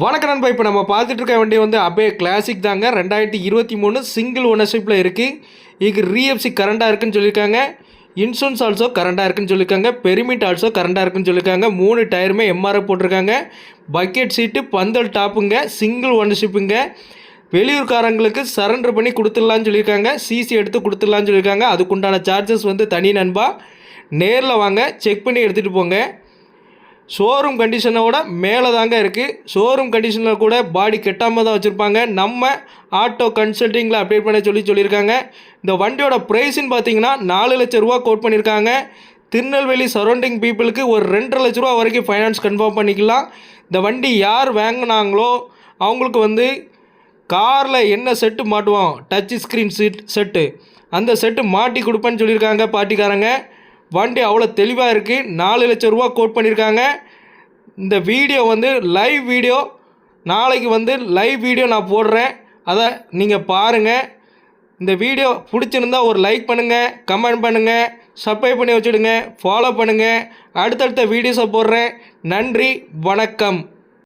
வணக்கம் நண்பா இப்போ நம்ம பார்த்துட்டு இருக்க வண்டி வந்து அபே கிளாசிக் தாங்க. ரெண்டாயிரத்தி இருபத்தி மூணு சிங்கிள் ஓனர்ஷிப்பில் இருக்குது இதுக்கு ரீஎஃப்சி கரண்டாக இருக்குன்னு சொல்லியிருக்காங்க இன்சூரன்ஸ் ஆல்சோ கரண்டாக இருக்குன்னு சொல்லியிருக்காங்க பெருமிட் ஆல்சோ கரண்டாக இருக்குன்னு சொல்லியிருக்காங்க மூணு டயருமே எம்ஆர்எஃப் போட்டிருக்காங்க. பக்கெட் சீட்டு பந்தல் டாப்புங்க சிங்கிள் ஓனர்ஷிப்புங்க வெளியூர்காரங்களுக்கு சரண்டர் பண்ணி கொடுத்துடலான்னு சொல்லியிருக்காங்க சிசி எடுத்து கொடுத்துடலான்னு சொல்லியிருக்காங்க அதுக்குண்டான சார்ஜஸ் வந்து தனி நண்பா. நேரில் வாங்க செக் பண்ணி எடுத்துகிட்டு போங்க. ஷோரூம் கண்டிஷனோட மேலே தாங்க இருக்குது ஷோரூம் கண்டிஷனில் கூட பாடி கெட்டாமல் தான் வச்சுருப்பாங்க. நம்ம ஆட்டோ கன்சல்ட்டிங்கில் அப்டேட் பண்ண சொல்லி சொல்லியிருக்காங்க. இந்த வண்டியோட ப்ரைஸ்ன்னு பார்த்தீங்கன்னா நாலு லட்ச ரூபா கோட் பண்ணியிருக்காங்க. திருநெல்வேலி சரௌண்டிங் பீப்புளுக்கு ஒரு ரெண்டரை லட்ச ரூபா வரைக்கும் ஃபைனான்ஸ் கன்ஃபார்ம் பண்ணிக்கலாம். இந்த வண்டி யார் வாங்கினாங்களோ அவங்களுக்கு வந்து காரில் என்ன செட்டு மாட்டுவோம்? டச் ஸ்க்ரீன் சீட் செட்டு அந்த செட்டு மாட்டி கொடுப்பேன்னு சொல்லியிருக்காங்க பாட்டிக்காரங்க. வண்டி அவ்வளோ தெளிவாக இருக்குது நாலு லட்சம் ரூபா கோட் பண்ணியிருக்காங்க இந்த வீடியோ வந்து லைவ் வீடியோ. நாளைக்கு வந்து லைவ் வீடியோ நான் போடுறேன். அதை நீங்கள் பாருங்கள் இந்த வீடியோ பிடிச்சிருந்தா ஒரு லைக் பண்ணுங்கள் கமெண்ட் பண்ணுங்கள் சப்ஸ்கிரைப் பண்ணி வச்சுடுங்க ஃபாலோ பண்ணுங்கள் அடுத்தடுத்த வீடியோஸை போடுறேன். நன்றி வணக்கம்.